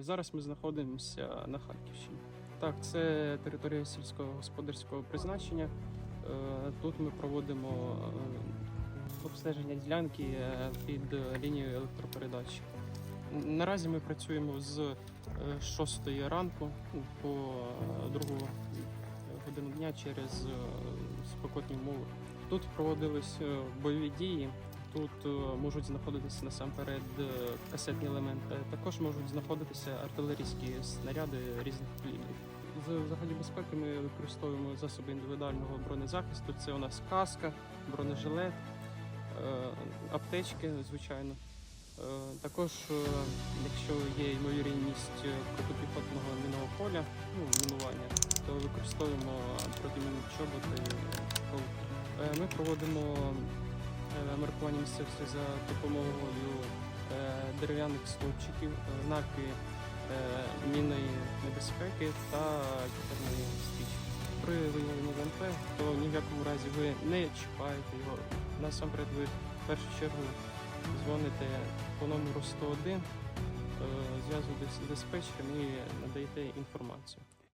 Зараз ми знаходимося на Харківщині. Так, це територія сільського господарського призначення. Е, Тут ми проводимо е, обстеження ділянки е, під лінією електропередач. Наразі ми працюємо з 6 ранку по е, другу годину дня через спекотні умови. Тут проводились бойові дії. Тут е, можуть знаходитися насамперед е, касетні елементи. Також можуть знаходитися артилерійські снаряди різних. З взагалі безпеки ми використовуємо засоби індивідуального бронезахисту. Це у нас каска, бронежилет, е, аптечки, звичайно. Також, якщо є ймовірність протипіхотного мінного поля, ну, мінування, то використовуємо протимінні чоботи. Ми проводимо е, місцевості за допомогою е, дерев'яних стовпчиків, е, знаки мінної небезпеки та кітерної стрічки. При виявленні ВМП, то ні в якому разі ви не чіпаєте його. Насамперед ви в першу чергу дзвоните по номеру 101, е, зв'язуєтесь з диспетчером і надаєте інформацію.